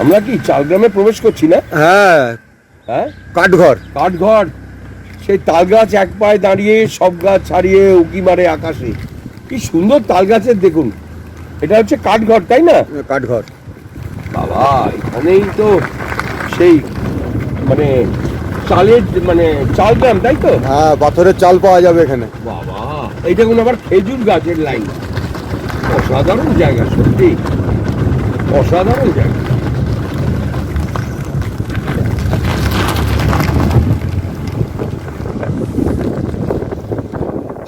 আমরা কি চালগ্রামে প্রবেশ করছি না? হ্যাঁ। হ্যাঁ? কাঠঘর। কাঠঘর। সেই তাল গাছ এক পায়ে দাঁড়িয়ে সব গাছ ছাড়িয়ে উকি মারে আকাশে। কি সুন্দর তাল গাছের দেখুন। এটা হচ্ছে কাঠঘর তাই না? কাঠঘর। বাবা এখানেই তো সেই মানে চালের মানে চাল গ্রাম তাই তো? হ্যাঁ পাথরের চাল পাওয়া যাবে এখানে। বাবা এই দেখুন আবার খেজুর গাছের লাইন। অসাধারণ জায়গা সত্যি। অসাধারণ জায়গা।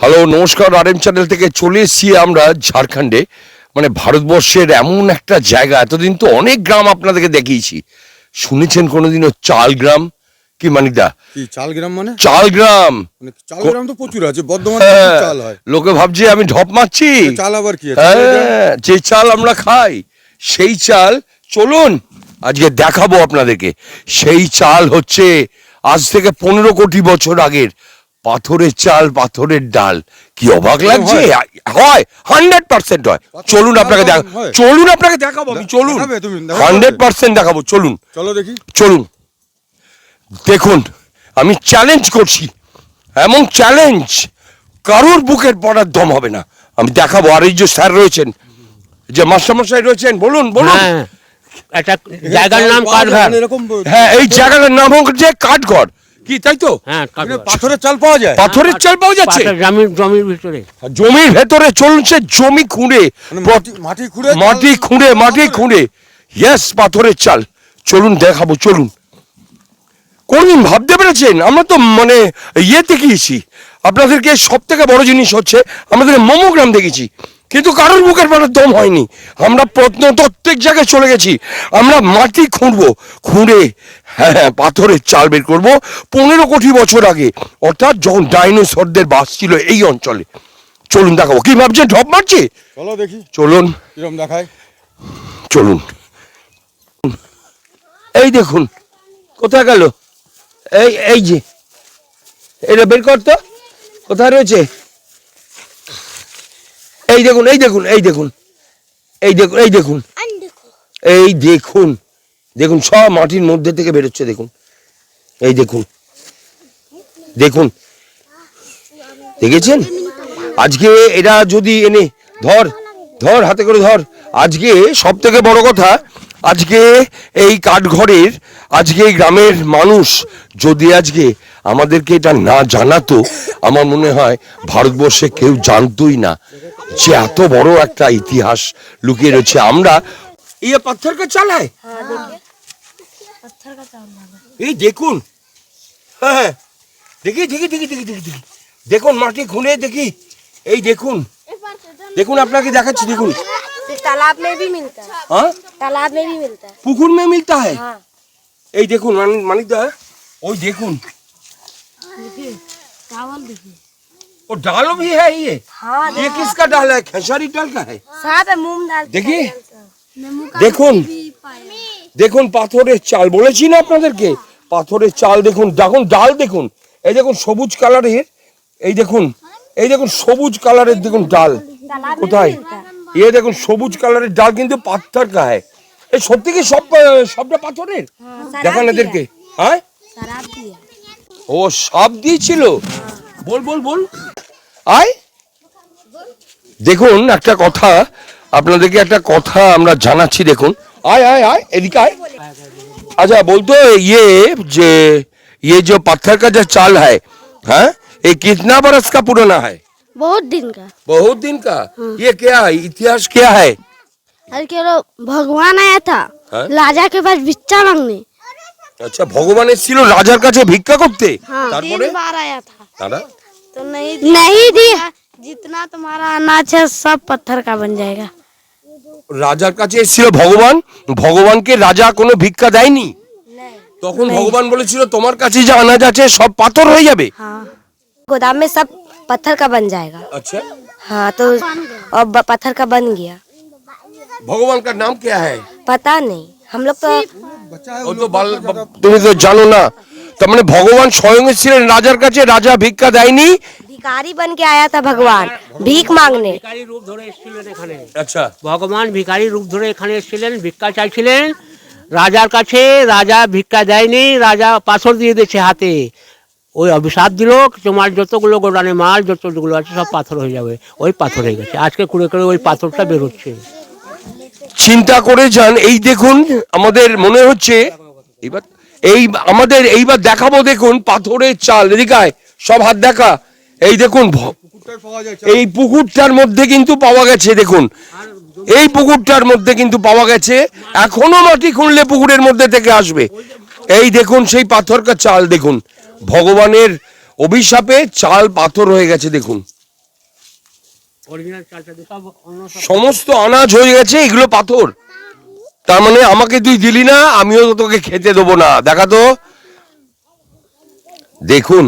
হ্যালো নমস্কার আর এম চ্যানেল থেকে চলে এসেছি আমরা ঝাড়খণ্ডে। মানে ভারতবর্ষের এমন একটা জায়গা এতদিন তো অনেক গ্রাম আপনাদেরকে দেখিয়েছি। শুনেছেন কোনোদিনও চাল গ্রাম কি মানিকদা? কি চাল গ্রাম মানে? চাল গ্রাম মানে চাল গ্রাম তো প্রচুর আছে বর্ধমানে হ্যাঁ, চাল হয়। লোকে ভাবছে আমি ঢপ মারছি। চাল আবার কি? হ্যাঁ যে চাল আমরা খাই সেই চাল চলুন আজকে দেখাবো আপনাদেরকে। সেই চাল হচ্ছে আজ থেকে পনেরো কোটি বছর আগের পাথরের চাল পাথরের ডাল। কি অবাক লাগছে? হয়। হান্ড্রেড পার্সেন্ট হয়। চলুন আপনাকে দেখা চলুন আপনাকে দেখাবো আমি চলুন? হান্ড্রেড পার্সেন্ট দেখাবো। চলুন। চলো দেখি। চলুন। দেখুন আমি চ্যালেঞ্জ করছি। এমন চ্যালেঞ্জ কারোর বুকের পড়ার দম হবে না। আমি দেখাবো আর এই যে স্যার রয়েছেন যে মাস্টারমশাই রয়েছেন বলুন বলুন। হ্যাঁ একটা জায়গার নাম মানে এরকম হ্যাঁ এই জায়গাটার নাম হচ্ছে কাঠঘর। কি তাই তো? হ্যাঁ মানে পাথরের চাল পাওয়া যায়? পাথরের চাল পাওয়া যাচ্ছে? জমির জমির ভিতরে। জমির ভেতরে চলছে জমি খুঁড়ে। মানে মাটি- খুঁড়ে মাটি খুঁড়ে মাটি খুঁড়ে। ইয়েস পাথরের চাল। চলুন দেখাবো চলুন। কোনদিন ভাবতে পেরেছেন? আমরা তো মানে ইয়ে গিয়েছি আপনাদেরকে সব থেকে বড় জিনিস হচ্ছে আমাদের মোমোগ্রাম দেখেছি কিন্তু কারোর বুকের পাড়ার দম হয়নি। আমরা প্রত্ন প্রত্যেক জায়গায় চলে গেছি। আমরা মাটি খুঁড়বো খুঁড়ে হ্যাঁ হ্যাঁ পাথরের চাল বের করব পনেরো কোটি বছর আগে। অর্থাৎ যখন ডাইনোসরদের বাস ছিল এই অঞ্চলে। চলুন দেখাবো। কি ভাবছেন? ঢপ মারছি? চলো দেখি। চলুন। কিরম দেখায়? চলুন। এই দেখুন কোথায় গেল? এই এই যে এটা বের করতো কোথায় রয়েছে? এই দেখুন এই দেখুন এই দেখুন এই দেখুন এই দেখুন এই দেখুন দেখুন, সব মাটির মধ্যে থেকে বেরোচ্ছে, দেখুন, এই দেখুন দেখুন, দেখেছেন? আজকে এরা যদি এনে, ধর ধর, হাতে করে ধর, আজকে সব থেকে বড় কথা, আজকে এই কাঠঘরের, আজকে এই গ্রামের মানুষ যদি আজকে আমাদেরকে এটা না জানাতো আমার মনে হয় ভারতবর্ষে কেউ জানতোই না যে এত বড় একটা ইতিহাস লুকিয়ে রয়েছে আমরা ये पत्थर का चाल है এই দেখুন হ্যাঁ হ্যাঁ। দেখি দেখি দেখি দেখি দেখি দেখি দেখুন মাটি খুঁড়ে দেখি এই দেখুন দেখুন আপনাকে দেখাচ্ছি দেখুন तालाब में भी मिलता है হ্যাঁ तालाब में भी मिलता है পুকুর মে মিলতা है हाँ এই দেখুন মানিক মানিক দা ওই দেখুন चावल देखिए वो डालो भी है ये हाँ ये किसका डाल है खेसारी डाल का है साहब है मूंग दाल देखिए দেখুন দেখুন পাথরের চাল বলেছি না আপনাদেরকে পাথরের চাল দেখুন দেখুন ডাল দেখুন এই দেখুন সবুজ কালারের এই দেখুন এই দেখুন সবুজ কালারের দেখুন ডাল तालाब में কোথায় भी मिलता है ये দেখুন সবুজ কালারের ডাল কিন্তু পাথর কা হয় এই সত্যি কি সব আহ, সবটা পাথরের हाँ, शराब দেখান भी এদেরকে है। হ্যাঁ शराब भी है ও সব দিয়েছিল বল বল বল আয় দেখুন একটা কথা আপনাদেরকে একটা কথা আমরা জানাচ্ছি দেখুন আয় আয় আয় এদিকে আয় अच्छा बोलते ये जे ये जो पत्थर का जो चाल है हाँ ये कितना बरस का पुराना है बहुत दिन का बहुत दिन का ये क्या है इतिहास क्या है अरे केवल भगवान आया था हाँ? राजा के पास भिक्षा मांगने আচ্ছা ভগবান এসেছিল রাজার কাছে ভিক্ষা করতে हाँ তারপরে तीन बार आया था দাদা तो नहीं नहीं दिया जितना तुम्हारा अनाज है सब पत्थर का बन जाएगा রাজার কাছে এসেছিল ভগবান ভগবানকে রাজা কোনো ভিক্ষা দেয়নি তখন ভগবান বলেছিল তোমার কাছে যা আনাজ আছে সব পাথর হয়ে যাবে हाँ गोदाम में सब पत्थर का बन जाएगा আচ্ছা हाँ तो और ब- पत्थर का बन गया ভগবান का नाम क्या है पता नहीं हम लोग तो ও তো বাল- তুমি তো জানো না তার মানে ভগবান স্বয়ং ছিলেন রাজার কাছে রাজা ভিক্ষা দেয়নি भिखारी बन के आया था भगवान भीख मांगने ভিকারি রূপ ধরে এসেছিলেন এখানে আচ্ছা ভগবান ভিকারি রূপ ধরে এখানে এসেছিলেন ভিক্ষা চাইছিলেন রাজার কাছে রাজা ভিক্ষা দেয়নি রাজা পাথর দিয়ে দিয়েছে হাতে ওই অভিশাপ দিল তোমার যতগুলো গোডানে মাল যতগুলো আছে সব পাথর হয়ে যাবে ওই পাথর হয়ে গেছে আজকে কুড়ে করে ওই পাথরটা বেরোচ্ছে চিন্তা করে যান। এই দেখুন আমাদের মনে হচ্ছে এইবার এই আমাদের এইবার দেখাবো দেখুন পাথরের চাল। এদিকে আয়, সব হাত দেখা। এই দেখুন এই পুকুরটার মধ্যে কিন্তু পাওয়া গেছে দেখুন। এই পুকুরটার মধ্যে কিন্তু পাওয়া গেছে। এখনও মাটি খুঁড়লে পুকুরের মধ্যে থেকে আসবে। এই দেখুন সেই পাথরকার চাল দেখুন। ভগবানের অভিশাপে চাল পাথর হয়ে গেছে দেখুন অরিজিনাল চালটা দিয়ে সব অন্য সব সমস্ত আনাজ হয়ে গেছে এগুলো পাথর। তার মানে আমাকে তুই দিলি না আমিও তো তোকে খেতে দেবো না। দেখা তো। দেখুন।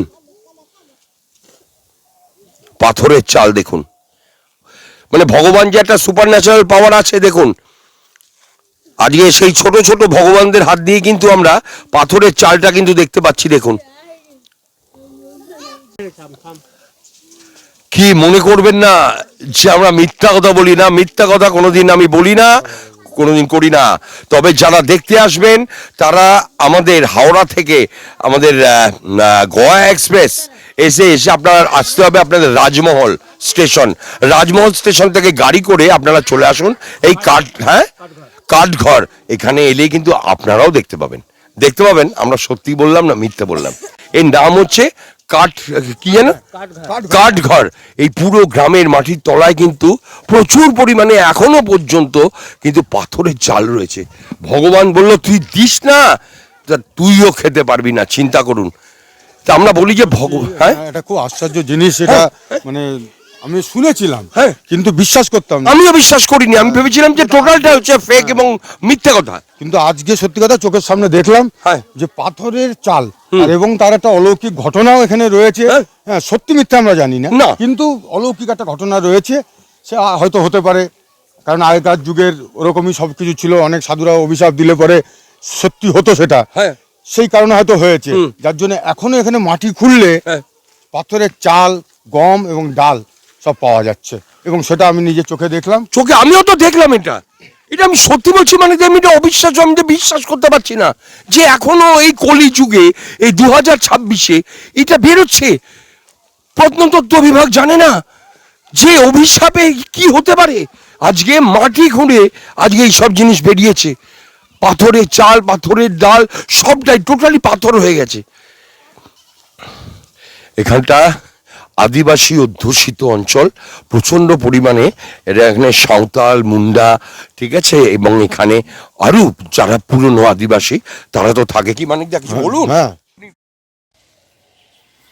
পাথরের চাল দেখুন। মানে ভগবান যে একটা সুপার ন্যাচারাল পাওয়ার আছে দেখুন। আজকে সেই ছোট ছোট ভগবানদের হাত দিয়ে কিন্তু আমরা পাথরের চালটা কিন্তু দেখতে পাচ্ছি দেখুন। কি মনে করবেন না যে আমরা মিথ্যা কথা বলি না? মিথ্যা কথা কোনোদিন আমি বলি না, কোনোদিন করি না। তবে যারা দেখতে আসবেন, তারা আমাদের হাওড়া থেকে আমাদের গোয়া এক্সপ্রেস এসে এসে আপনার আসতে হবে আপনাদের রাজমহল স্টেশন। রাজমহল স্টেশন থেকে গাড়ি করে আপনারা চলে আসুন। এই কাঠ হ্যাঁ? কাঠঘর। এখানে এলে কিন্তু আপনারাও দেখতে পাবেন। দেখতে পাবেন, আমরা সত্যি বললাম না মিথ্যা বললাম? এর নাম হচ্ছে কাঠ কি জানো কাঠঘর। এই পুরো গ্রামের মাটির তলায় কিন্তু প্রচুর পরিমাণে এখনও পর্যন্ত কিন্তু পাথরের চাল রয়েছে। ভগবান বলল তুই দিস না তা তুইও খেতে পারবি না চিন্তা করুন। তা আমরা বলি যে ভগবান হ্যাঁ হ্যাঁ, এটা খুব আশ্চর্য জিনিস এটা মানে আমি শুনেছিলাম। হ্যাঁ। কিন্তু বিশ্বাস করতাম না। আমিও বিশ্বাস করিনি। আমি ভেবেছিলাম যে টোটালটা হচ্ছে ফেক এবং মিথ্যে কথা। কিন্তু আজকে সত্যি কথা চোখের সামনে দেখলাম হ্যাঁ। যে পাথরের চাল আর এবং তার একটা অলৌকিক ঘটনাও এখানে রয়েছে। হ্যাঁ। হ্যাঁ সত্যি মিথ্যে আমরা জানি না। কিন্তু অলৌকিক একটা ঘটনা রয়েছে। সে হয়তো হতে পারে। কারণ আগেকার যুগের ওরকমই সব কিছু ছিল। অনেক সাধুরা অভিশাপ দিলে পরে সত্যি হতো সেটা। হ্যাঁ। সেই কারণে হয়তো হয়েছে। যার জন্য এখনও এখানে মাটি খুললে হ্যাঁ। পাথরের চাল গম এবং ডাল সব পাওয়া যাচ্ছে। এবং সেটা আমি নিজের চোখে দেখলাম। চোখে আমিও তো দেখলাম এটা। এটা আমি সত্যি বলছি মানে যে আমি এটা অবিশ্বাস আমি তো বিশ্বাস করতে পারছি না যে এখনও এই কলি যুগে এই দু হাজার ছাব্বিশে এটা বেরোচ্ছে। প্রত্নতত্ত্ব বিভাগ জানে না যে অভিশাপে কি হতে পারে। আজকে মাটি খুঁড়ে আজকে এই সব জিনিস বেরিয়েছে। পাথরের চাল পাথরের ডাল সবটাই টোটালি পাথর হয়ে গেছে। এখানটা আদিবাসী অধ্যুষিত অঞ্চল প্রচণ্ড পরিমাণে এটা এখানে সাঁওতাল মুন্ডা ঠিক আছে? এবং এখানে আরও যারা পুরনো আদিবাসী তারা তো থাকে কি? মানে কিছু বলুন? হ্যাঁ।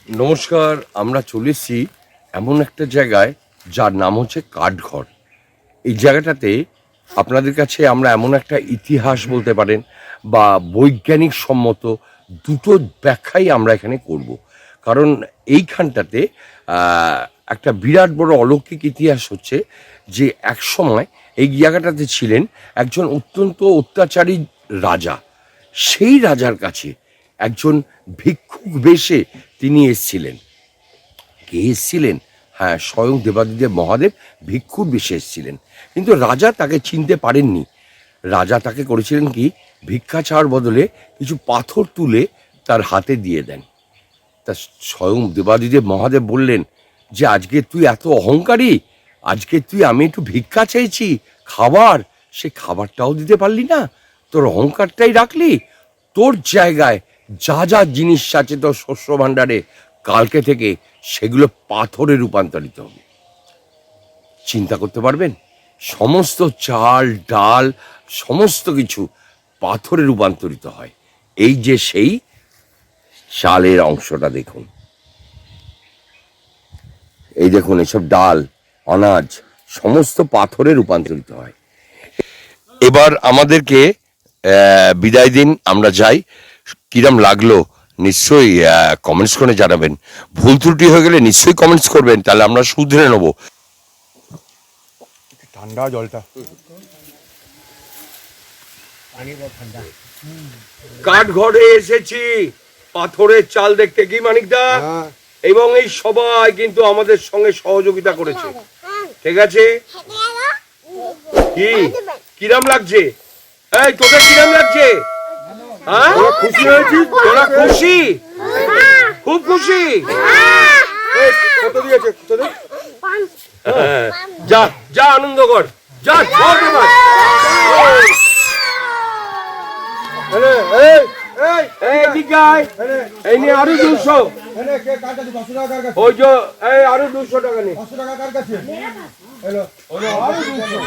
নমস্কার আমরা চলেছি এমন একটা জায়গায় যার নাম হচ্ছে কাঠঘর। এই জায়গাটাতে আপনাদের কাছে আমরা এমন একটা ইতিহাস বলতে পারেন বা বৈজ্ঞানিক সম্মত দুটো ব্যাখ্যাই আমরা এখানে করব। কারণ এইখানটাতে একটা বিরাট বড় অলৌকিক ইতিহাস হচ্ছে যে এক সময় এই জায়গাটাতে ছিলেন একজন অত্যন্ত অত্যাচারী রাজা। সেই রাজার কাছে একজন ভিক্ষুক বেশে তিনি এসছিলেন। কে এসছিলেন? হ্যাঁ স্বয়ং দেবাদিদেব মহাদেব ভিক্ষুর বেশে এসছিলেন। কিন্তু রাজা তাকে চিনতে পারেননি। রাজা তাকে করেছিলেন কি? ভিক্ষা চাওয়ার বদলে কিছু পাথর তুলে তার হাতে দিয়ে দেন। তা স্বয়ং দেবাদিদেব মহাদেব বললেন, যে আজকে তুই এত অহংকারী, আজকে তুই আমি একটু ভিক্ষা চাইছি খাবার, সে খাবারটাও দিতে পারলি না, তোর অহংকারটাই রাখলি, তোর জায়গায় যা যা জিনিস আছে তোর শস্য ভাণ্ডারে, কালকে থেকে সেগুলো পাথরে রূপান্তরিত হবে। চিন্তা করতে পারবেন? সমস্ত চাল, ডাল, সমস্ত কিছু পাথরে রূপান্তরিত হয়। এই যে সেই চালের অংশটা দেখুন। এই দেখুন এসব ডাল অনাজ সমস্ত পাথরে রূপান্তরিত হয়। এবার আমাদেরকে বিদায় দিন আমরা যাই। কিরম লাগল? নিশ্চয়ই কমেন্টস করে জানাবেন। ভুল ত্রুটি হয়ে গেলে নিশ্চয়ই কমেন্টস করবেন তাহলে আমরা শুধরে নেব। ঠান্ডা জলটা। কাঠ ঘরে এসেছি। পাথরের চাল দেখতে কি মানিকদা? হ্যাঁ। এবং এই সবাই কিন্তু আমাদের সঙ্গে সহযোগিতা করেছে। ঠিক আছে? কি? কিরাম লাগছে? এই তোদের কিরম লাগছে? হ্যাঁ? খুশি হয়েছিস? তোরা খুশি? খুব খুশি? কত দিয়েছে? তোদের হ্যাঁ, যা যা আনন্দ কর। যা। এনে, এই এই এই নিয়ে আরও দুশো। কে কার কাছে টাকা কার ওই যে এই আরও দুশো টাকা নে পাঁচশো টাকা কার কাছে? আরও দুশো।